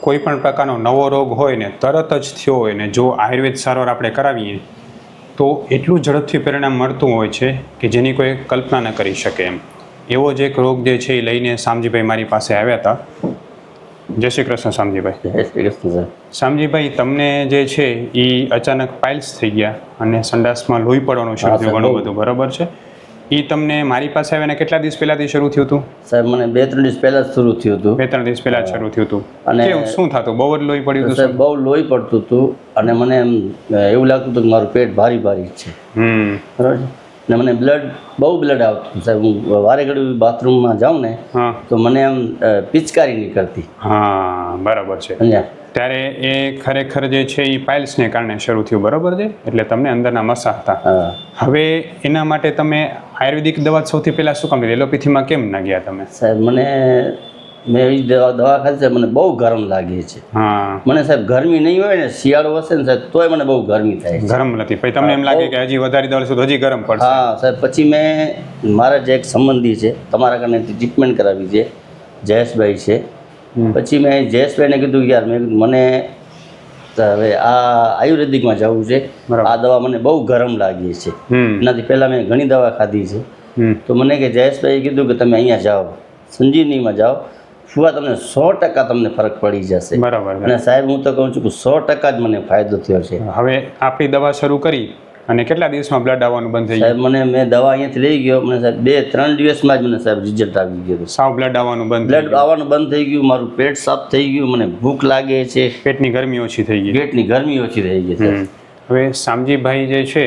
કોઈ પણ પ્રકારનો નવો રોગ હોય ને તરત જ થયો હોય ને જો આયુર્વેદ સારવાર આપણે કરાવીએ તો એટલું ઝડપથી પરિણામ મળતું હોય છે કે જેની કોઈ કલ્પના ન કરી શકે એમ. એવો જ એક રોગ જે છે એ લઈને શામજીભાઈ મારી પાસે આવ્યા હતા. જય શ્રી કૃષ્ણ શામજીભાઈ શામજીભાઈ તમને જે છે એ અચાનક પાઇલ્સ થઈ ગયા અને સંડાસમાં લોહી પડવાનું શરૂ થયું ઘણું બધું બરોબર છે? એ તમને મારી પાસે આવ્યાને કેટલા દિવસ પહેલાથી શરૂ થયું હતું? સાહેબ મને બે ત્રણ દિવસ પહેલા જ શરૂ થયું હતું. બે ત્રણ દિવસ પહેલા શરૂ થયું હતું. અને- શું થતું? બહુ જ લોહી પડ્યું હતું સાહેબ બહુ લોહી પડતું હતું અને મને એમ એવું લાગતું હતું કે મારું પેટ ભારી ભારી છે. હમ. બરાબર ને મને બ્લડ બહુ બ્લડ આવતું સાહેબ હું વારે ઘડી બાથરૂમમાં જાઉં ને તો મને એમ પિચકારી નીકળતી. હા બરાબર છે. ત્યારે એ ખરેખર જે છે એ પાઇલ્સને કારણે શરૂ થયું બરોબર છે? એટલે તમને અંદરના મસા હતા. હવે એના માટે તમે આયુર્વેદિક દવા સૌથી પહેલાં શું કામ એલોપેથીમાં કેમ ના ગયા તમે? સાહેબ મને મેં એવી દવા દવા ખાધી મને બહુ ગરમ લાગે છે. હા. મને સાહેબ ગરમી નહીં હોય ને શિયાળો હશે ને સાહેબ તોય મને બહુ ગરમી થાય ગરમ નથી. પછી તમને એમ લાગે કે હજી વધારે દવા લેશું તો હજી ગરમ પડશે. હા સાહેબ પછી મેં મારા જે એક સંબંધી છે તમારા કારણે ટ્રીટમેન્ટ કરાવી છે જયેશભાઈ છે. પછી મેં જયેશભાઈને કીધું યાર મેં મને તો હવે આ આયુર્વેદિકમાં જવું છે. આ દવા મને બહુ ગરમ લાગી છે. એનાથી પહેલાં મેં ઘણી દવા ખાધી છે. તો મને કે જયેશભાઈએ કીધું કે તમે અહીંયા જાઓ સંજીવનીમાં જાઓ. ફુવા તમને સો ટકા તમને ફરક પડી જશે. બરાબર. અને સાહેબ હું તો કહું છું કે સો ટકા જ મને ફાયદો થયો છે. હવે આપણી દવા શરૂ કરી. અને કેટલા દિવસમાં બ્લડ આવવાનું બંધ થઈ ગયું મને મેં દવા અહીંયાથી લઈ ગયો. મને સાહેબ બે ત્રણ દિવસમાં જ મને સાહેબ રિઝલ્ટ આવી ગયું સાવ બ્લડ આવવાનું બંધ બ્લડ આવવાનું બંધ થઈ ગયું મારું પેટ સાફ થઈ ગયું મને ભૂખ લાગે છે. પેટની ગરમી ઓછી થઈ ગઈ. પેટની ગરમી ઓછી થઈ ગઈ હવે શામજીભાઈ જે છે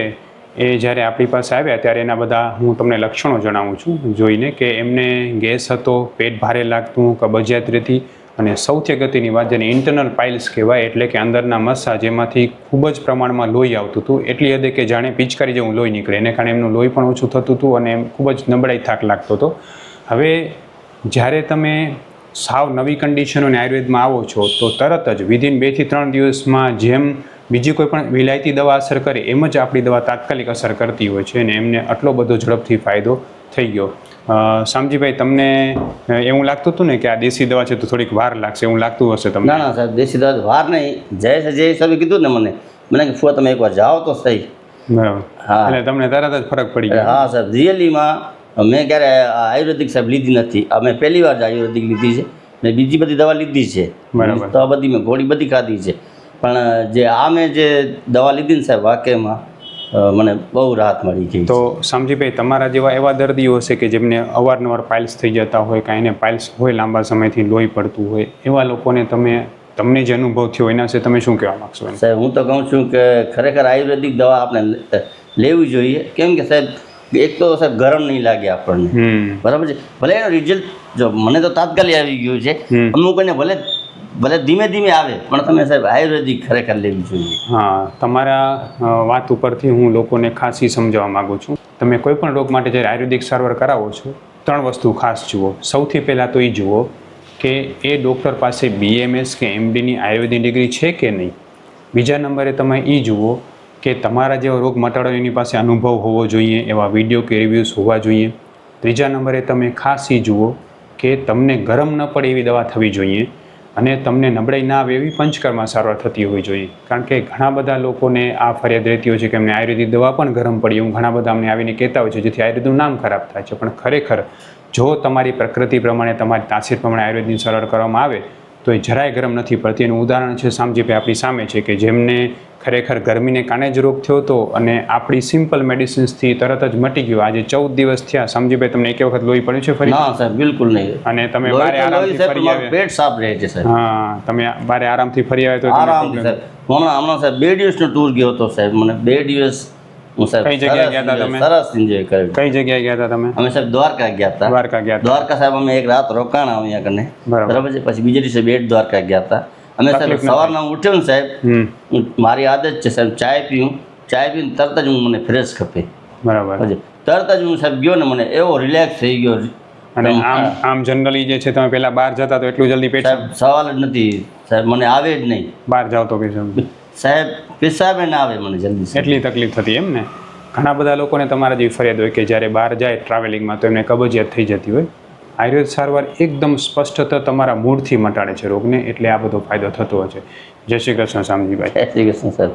એ જ્યારે આપણી પાસે આવ્યા ત્યારે એના બધા હું તમને લક્ષણો જણાવું છું. જોઈને કે એમને ગેસ હતો પેટ ભારે લાગતું કબજિયાત રહેતી. અને સૌથી અગત્યની વાત જેને ઇન્ટરનલ પાઇલ્સ કહેવાય, એટલે કે અંદરના મસ્સા જેમાંથી ખૂબ જ પ્રમાણમાં લોહી આવતું હતું. એટલી હદે કે જાણે પિચકારી જેવું લોહી નીકળે. એને કારણે એમનું લોહી પણ ઓછું થતું હતું અને એમ ખૂબ જ નબળાઈ થાક લાગતો હતો. હવે જ્યારે તમે સાવ નવી કન્ડિશનોને આયુર્વેદમાં આવો છો, તો તરત જ વિધિન બેથી ત્રણ દિવસમાં જેમ બીજી કોઈ પણ વિલાયતી દવા અસર કરે, એમ જ આપણી દવા તાત્કાલિક અસર કરતી હોય છે અને એમને આટલો બધો ઝડપથી ફાયદો થઈ ગયો. શામજીભાઈ તમને એવું લાગતું હતું ને કે આ દેશી દવા છે તો થોડીક વાર લાગશે? એવું લાગતું હશે તમને? ના ના સાહેબ દેશી દવા વાર નહીં. જયેશ જય સાહેબ કીધું ને મને. મને કે ફુવા તમે એકવાર જાઓ તો સહી. બરાબર. હા. એટલે તમને તરત જ ફરક પડી ગયો. હા સાહેબ રિયલીમાં મેં ક્યારે આ આયુર્વેદિક સાહેબ લીધી નથી. અમે પહેલી વાર જ આયુર્વેદિક લીધી છે. મેં બીજી બધી દવા લીધી છે. બરાબર. તો આ બધી મેં ગોળી બધી ખાધી છે. પણ જે આ મેં જે દવા લીધી ને સાહેબ વાક્યમાં અ, મને બહુ રાહત મળી ગઈ તો સમજીભાઈ તમારા જેવા એવા દર્દીઓ હશે કે જેમને અવારનવાર પાઇલ્સ થઈ જતા હોય કાંઈ એને પાઇલ્સ હોય લાંબા સમયથી લોહી પડતું હોય એવા લોકોને તમે તમને જે અનુભવ થયો એના વિશે તમે શું કહેવા માગશો સાહેબ હું તો કહું છું કે ખરેખર આયુર્વેદિક દવા આપણે લેવી જોઈએ. કેમ કે સાહેબ એક તો સાહેબ ગરમ નહીં લાગે આપણને. બરાબર છે? ભલે એનો રિઝલ્ટ જો મને તો તાત્કાલિક આવી ગયું છે. અમુક ભલે ભલે ધીમે ધીમે આવે, પણ તમે સાહેબ આયુર્વેદિક ખરેખર લેવી જોઈએ. હા, તમારા વાત ઉપરથી હું લોકોને ખાસી સમજાવવા માગું છું. તમે કોઈ પણ રોગ માટે જ્યારે આયુર્વેદિક સારવાર કરાવો છો, ત્રણ વસ્તુ ખાસ જુઓ. સૌથી પહેલાં તો એ જુઓ કે એ ડૉક્ટર પાસે બીએમએસ કે એમડીની આયુર્વેદિક ડિગ્રી છે કે નહીં? બીજા નંબરે તમે એ જુઓ કે તમારા જેવા રોગ મટાડો એની પાસે અનુભવ હોવો જોઈએ, એવા વીડિયો કે રિવ્યૂઝ હોવા જોઈએ. ત્રીજા નંબરે તમે ખાસ એ જુઓ કે તમને ગરમ ન પડે એવી દવા થવી જોઈએ. અને તમને નબળાઈ ના આવે એવી પંચકર્મા સારવાર થતી હોવી જોઈએ. કારણ કે ઘણા બધા લોકોને આ ફરિયાદ રહેતી હોય છે કે અમને આયુર્વેદિક દવા પણ ગરમ પડી. એવું ઘણા બધા અમને આવીને કહેતા હોય છે, જેથી આયુર્વેદનું નામ ખરાબ થાય છે. પણ ખરેખર, જો તમારી પ્રકૃતિ પ્રમાણે, તમારી તાસીર પ્રમાણે આયુર્વેદની સારવાર કરવામાં આવે તો એ જરાય ગરમ નથી પડતી. એનું ઉદાહરણ છે સામજીભાઈ આપણી સામે છે કે જેમને ખરેખર ગરમીને કારણે જ રોગ થયો હતો અને આપણી સિમ્પલ મેડિસિન્સથી તરત જ મટી ગયો. આજે ચૌદ દિવસ થયા. સામજીભાઈ તમને એક વખત લોહી પડ્યું છે ફરી? ના સાહેબ બિલકુલ નહીં. અને તમે બારે આરામથી ફરી પેટ સાફ રહે છે સાહેબ. હા તમે બારે આરામથી ફરી આવ્યા તો સાહેબ. હમણાં હમણાં સાહેબ બે દિવસનો ટૂર ગયો હતો સાહેબ. મને બે દિવસ હું સાહેબ કઈ જગ્યાએ ગયા હતા તમે? સરસ એન્જોય કર્યું. કઈ જગ્યાએ ગયા હતા તમે? અમે સાહેબ દ્વારકા ગયા હતા દ્વારકા ગયા દ્વારકા સાહેબ અમે એક રાત રોકાણ અહીંયા કને. બરાબર. છે? પછી બીજા દિવસે બેટ દ્વારકા ગયા હતા અમે સાહેબ સવારના હું ઉઠ્યો ને સાહેબ મારી આદત છે સાહેબ ચાય પીવું. ચાય પીને તરત જ હું મને ફ્રેશ ખપે. બરાબર. તરત જ હું સાહેબ ગયો ને મને એવો રિલેક્સ થઈ ગયો. અને આમ આમ જનરલી જે છે તમે પહેલા બહાર જતા તો એટલું જલ્દી પેટ સવાલ જ નથી. સાહેબ મને આવે જ નહીં. બહાર જાવ તો પછી સાહેબ પિસાબે ના આવે મને જલ્દી સાહેબ. એટલી તકલીફ થતી એમ ને? ઘણા બધા લોકોને તમારા જેવી ફરિયાદ હોય કે જ્યારે બહાર જાય ટ્રાવેલિંગમાં તો એમને કબજિયાત થઈ જતી હોય. આયુર્વેદ સારવાર એકદમ સ્પષ્ટતા તમારા મૂળથી મટાડે છે રોગને એટલે આ બધો ફાયદો થતો હોય છે. જય શ્રી કૃષ્ણ શામજીભાઈ. જય શ્રી કૃષ્ણ સર